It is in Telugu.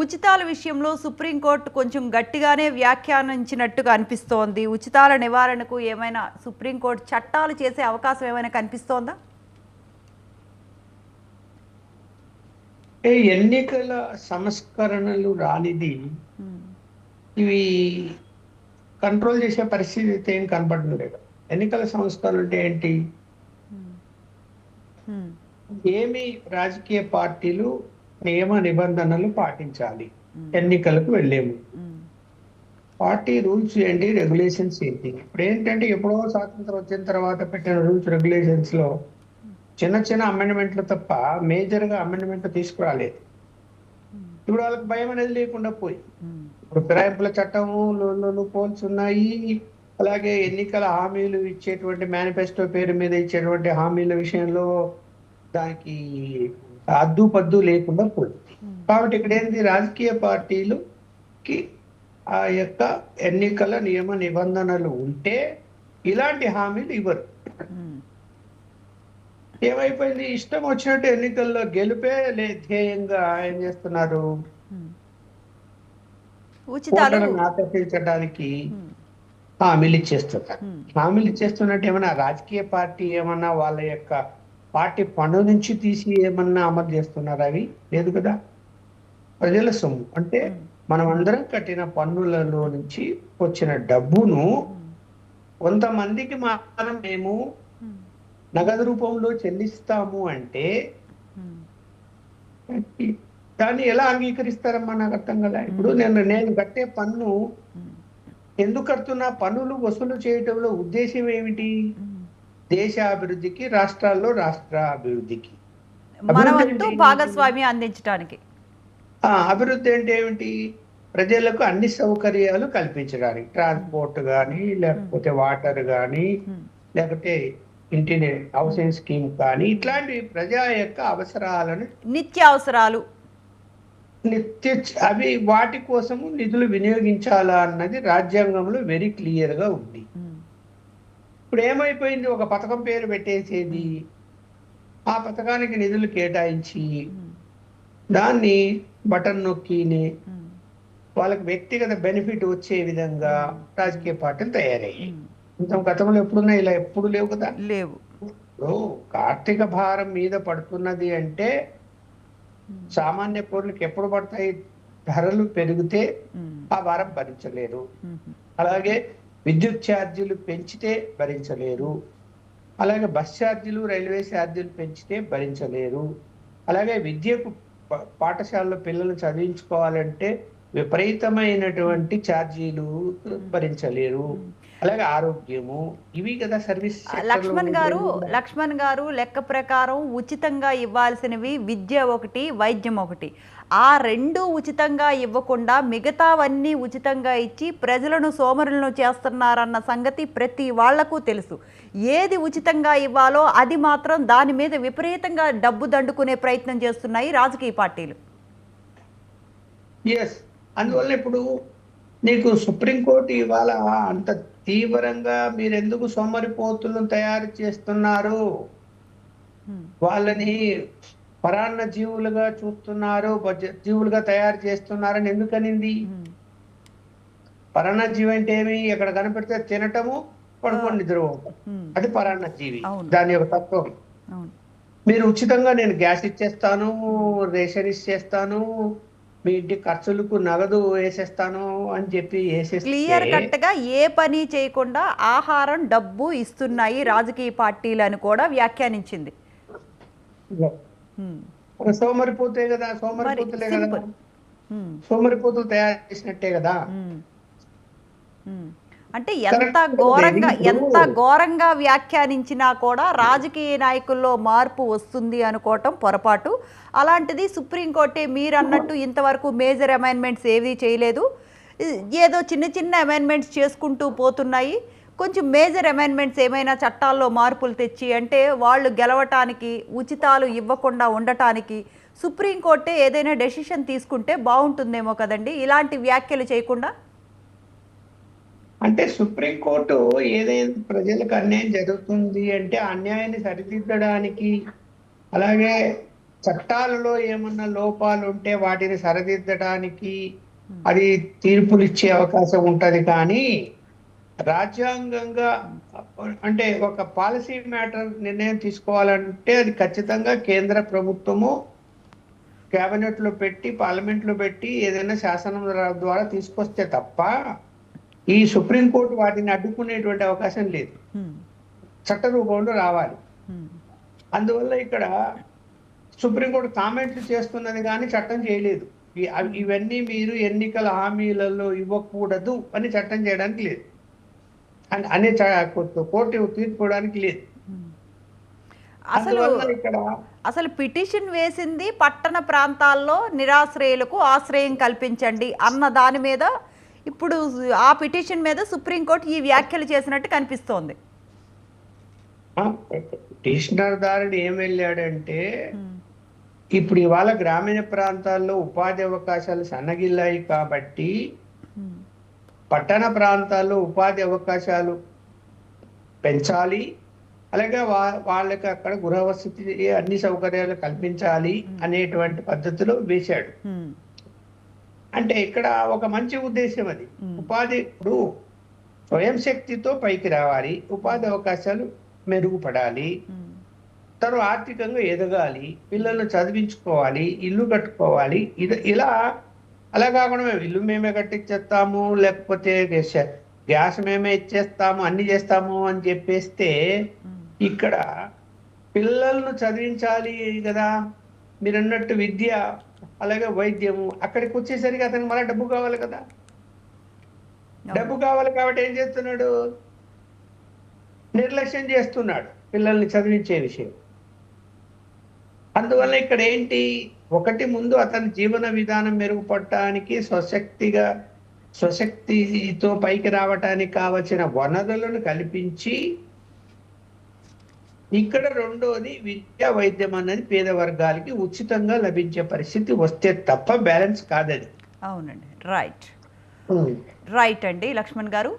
ఉచితాల విషయంలో సుప్రీంకోర్టు కొంచెం గట్టిగానే వ్యాఖ్యానించినట్టుగా అనిపిస్తోంది. ఉచితాల నివారణకు ఏమైనా సుప్రీంకోర్టు చట్టాలు చేసే అవకాశం ఏమైనా కనిపిస్తోందా? ఎన్నికల సంస్కరణలు రానిది ఇవి కంట్రోల్ చేసే పరిస్థితి అయితే ఏం కనపడడం లేదు. ఎన్నికల సంస్కరణలు అంటే ఏంటి. ఏమి రాజకీయ పార్టీలు నియమ నిబంధనలు పాటించాలి. ఎన్నికలకు వెళ్ళేము. పార్టీ రూల్స్ ఏంటి? రెగ్యులేషన్స్ ఏంటి? ఇప్పుడు ఏంటంటే ఎప్పుడో స్వాతంత్రం వచ్చిన తర్వాత పెట్టిన రూల్స్ రెగ్యులేషన్స్లో చిన్న చిన్న అమెండ్మెంట్లు తప్ప మేజర్గా అమెండ్మెంట్ తీసుకురాలేదు ఇప్పుడు వాళ్ళకి భయం అనేది లేకుండా పోయి. ఇప్పుడు ఫిరాయింపుల చట్టము పోల్స్ ఉన్నాయి. అలాగే ఎన్నికల హామీలు ఇచ్చేటువంటి మేనిఫెస్టో పేరు మీద ఇచ్చేటువంటి హామీల విషయంలో దానికి అద్దు పద్దు లేకుండా పోయింది కాబట్టి ఇక్కడ ఏంటి రాజకీయ పార్టీలుకి ఆ యొక్క ఎన్నికల నియమ నిబంధనలు ఉంటే ఇలాంటి హామీలు ఇవ్వరు. హ్మ్. ఏమైపోయింది? ఇష్టం వచ్చినట్టు ఎన్నికల్లో గెలిపే లే ధ్యేయంగా ఏం చేస్తున్నారు. ఓట్లను ఆకర్షించడానికి హ్మ్. హామీలు ఇచ్చేస్తున్నారు. హ్మ్. హామీలు ఇచ్చేస్తున్నట్టు ఏమన్నా రాజకీయ పార్టీ ఏమన్నా వాళ్ళ యొక్క పార్టీ పన్ను నుంచి తీసి ఏమన్నా అమలు చేస్తున్నారు అవి? లేదు కదా. ప్రజల సొమ్ము. అంటే మనం అందరం కట్టిన పన్నులలో నుంచి వచ్చిన డబ్బును కొంతమందికి మాత్రం మేము. నగదు రూపంలో చెల్లిస్తాము అంటే. దాన్ని ఎలా అంగీకరిస్తారమ్మా నాకు అర్థం కదా ఇప్పుడు నేను నేను కట్టే పన్ను. ఎందుకు కడుతున్నా? పన్నులు వసూలు చేయటంలో ఉద్దేశం ఏమిటి. దేశాభివృద్ధికి రాష్ట్రాల్లో రాష్ట్ర అభివృద్ధికి? భాగస్వామ్యం అందించడానికి ఆ, అభివృద్ధి అంటే ఏమిటి ప్రజలకు అన్ని సౌకర్యాలు కల్పించడానికి ట్రాన్స్పోర్ట్ కానీ లేకపోతే వాటర్ కానీ. లేకపోతే ఇంటి హౌసింగ్ స్కీమ్ కానీ ఇట్లాంటి ప్రజా యొక్క అవసరాలను నిత్యావసరాలు నిత్య అవి వాటి కోసము నిధులు వినియోగించాలా అన్నది రాజ్యాంగంలో వెరీ క్లియర్గా ఉంది. ఇప్పుడు ఏమైపోయింది ఒక పథకం పేరు పెట్టేసేది ఆ పథకానికి నిధులు కేటాయించి. దాన్ని బటన్ నొక్కిని. వాళ్ళకి వ్యక్తిగత బెనిఫిట్ వచ్చే విధంగా రాజకీయ పార్టీలు తయారయ్యాయి. ఇంత గతంలో ఎప్పుడున్నా ఇలా ఎప్పుడు లేవు కదా లేవు కార్తీక భారం మీద పడుతున్నది అంటే. సామాన్య పౌరులకు ఎప్పుడు పడతాయి ధరలు పెరిగితే. ఆ భారం భరించలేరు. అలాగే విద్యుత్ ఛార్జీలు పెంచితే భరించలేరు. అలాగే బస్ ఛార్జీలు రైల్వే ఛార్జీలు పెంచితే భరించలేరు. అలాగే విద్యకు పాఠశాలలో పిల్లలు చదివించుకోవాలంటే విపరీతమైనటువంటి ఛార్జీలు భరించలేరు. అలాగే ఆరోగ్యము ఇవి కదా సర్వీస్ లక్ష్మణ్ గారు. లక్ష్మణ్ గారు లెక్క ప్రకారం ఉచితంగా ఇవ్వాల్సినవి విద్య ఒకటి వైద్యం ఒకటి. ఆ రెండు ఉచితంగా ఇవ్వకుండా మిగతావన్నీ ఉచితంగా ఇచ్చి ప్రజలను సోమరులను చేస్తున్నారన్న సంగతి ప్రతి వాళ్ళకు తెలుసు. ఏది ఉచితంగా ఇవ్వాలో అది మాత్రం దాని మీద విపరీతంగా డబ్బు దండుకునే ప్రయత్నం చేస్తున్నాయి రాజకీయ పార్టీలు. ఎస్ అందువల్ల ఇప్పుడు నీకు సుప్రీంకోర్టు ఇవాళ అంత తీవ్రంగా మీరు ఎందుకు సోమరిపోతులను తయారు చేస్తున్నారు. వాళ్ళని పరాన్న జీవులుగా చూస్తున్నారు జీవులుగా తయారు చేస్తున్నారని ఎందుకనింది. పరాన్న జీవి అంటే ఏమి ఎక్కడ కనపెడితే తినటము పడుకొని నిద్రపోవటం. అది పరాన్న జీవి. దాని యొక్క తత్వం మీరు ఉచితంగా నేను గ్యాస్ ఇచ్చేస్తాను రేషన్ ఇచ్చేస్తాను మీ ఇంటి ఖర్చులకు నగదు వేసేస్తాను అని చెప్పి క్లియర్ కట్గా ఏ పని చేయకుండా ఆహారం డబ్బు ఇస్తున్నాయి రాజకీయ పార్టీలు అని కూడా వ్యాఖ్యానించింది. ఒక సోమరిపోతే కదా మరి సోమరిపోతులే కదా హ్మ్. సోమరిపోతులు తయారు చేసినట్టే కదా. హ్మ్. అంటే ఎంత. ఘోరంగా ఎంత ఘోరంగా వ్యాఖ్యానించినా కూడా రాజకీయ నాయకుల్లో మార్పు వస్తుంది అనుకోవటం పొరపాటు. అలాంటిది సుప్రీంకోర్టే మీరు అన్నట్టు ఇంతవరకు మేజర్ అమైన్మెంట్స్ ఏవీ చేయలేదు. ఏదో చిన్న చిన్న అమైన్మెంట్స్ చేసుకుంటూ పోతున్నాయి. కొంచెం మేజర్ అమైన్మెంట్స్ ఏమైనా చట్టాల్లో మార్పులు తెచ్చి అంటే వాళ్ళు గెలవటానికి ఉచితాలు ఇవ్వకుండా ఉండటానికి సుప్రీంకోర్టే ఏదైనా డెసిషన్ తీసుకుంటే బాగుంటుందేమో కదండి. ఇలాంటి వ్యాఖ్యలు చేయకుండా అంటే సుప్రీంకోర్టు ఏదైనా ప్రజలకు అన్యాయం జరుగుతుంది అంటే అన్యాయాన్ని సరిదిద్దడానికి అలాగే చట్టాలలో ఏమన్నా లోపాలు ఉంటే వాటిని సరిదిద్దడానికి అది తీర్పులు ఇచ్చే అవకాశం ఉంటుంది. కానీ రాజ్యాంగంగా అంటే ఒక పాలసీ మ్యాటర్ నిర్ణయం తీసుకోవాలంటే అది ఖచ్చితంగా కేంద్ర ప్రభుత్వము కేబినెట్ పెట్టి పార్లమెంట్లో పెట్టి ఏదైనా శాసనం ద్వారా తీసుకొస్తే తప్ప ఈ సుప్రీంకోర్టు వాటిని అడ్డుకునేటువంటి అవకాశం లేదు. చట్ట రూపంలో రావాలి. అందువల్ల ఇక్కడ సుప్రీంకోర్టు కామెంట్లు చేస్తున్నది కానీ చట్టం చేయలేదు ఇవన్నీ మీరు ఎన్నికల హామీలలో ఇవ్వకూడదు అని చట్టం చేయడానికి లేదు అని కోర్టు తీర్చుకోవడానికి లేదు. అసలు అసలు పిటిషన్ వేసింది పట్టణ ప్రాంతాల్లో నిరాశ్రయులకు ఆశ్రయం కల్పించండి అన్న దాని మీద ఇప్పుడు ఆ పిటిషన్ మీద సుప్రీంకోర్టు ఈ వ్యాఖ్యలు చేసినట్టు కనిపిస్తోంది పిటిషనర్ దారుడు ఏం వెళ్ళాడంటే. ఇప్పుడు ఇవాళ గ్రామీణ ప్రాంతాల్లో ఉపాధి అవకాశాలు సన్నగిల్లాయి కాబట్టి. పట్టణ ప్రాంతాల్లో ఉపాధి అవకాశాలు పెంచాలి అలాగే వా వాళ్ళకి అక్కడ గృహ వసతి అన్ని సౌకర్యాలు కల్పించాలి అనేటువంటి పద్ధతిలో వేశాడు. అంటే ఇక్కడ ఒక మంచి ఉద్దేశం అది. ఉపాధి ఇప్పుడు స్వయం శక్తితో పైకి రావాలి. ఉపాధి అవకాశాలు మెరుగుపడాలి. తను ఆర్థికంగా ఎదగాలి. పిల్లల్ని చదివించుకోవాలి. ఇల్లు కట్టుకోవాలి. ఇది ఇలా అలా కాకుండా మేము ఇల్లు మేమే కట్టించేస్తాము లేకపోతే గ్యాస్- మేమే ఇచ్చేస్తాము. అన్ని చేస్తాము అని చెప్పేస్తే. ఇక్కడ పిల్లలను చదివించాలి కదా. మీరు అన్నట్టు విద్య అలాగే వైద్యము. అక్కడికి వచ్చేసరికి అతనికి మళ్ళీ డబ్బు కావాలి కదా. డబ్బు కావాలి కాబట్టి ఏం చేస్తున్నాడు? నిర్లక్ష్యం చేస్తున్నాడు పిల్లల్ని చదివించే విషయం. అందువల్ల ఇక్కడ ఏంటి? ఒకటి ముందు అతని జీవన విధానం మెరుగుపడటానికి స్వశక్తిగా స్వశక్తితో పైకి రావటానికి కావలసిన వనరులను కల్పించి ఇక్కడ రెండోది విద్యా వైద్యం అన్నది పేద వర్గాలకి ఉచితంగా లభించే పరిస్థితి వస్తే తప్ప బ్యాలెన్స్ కాదది. అవునండి. రైట్. రైట్ అండి. లక్ష్మణ్ గారు?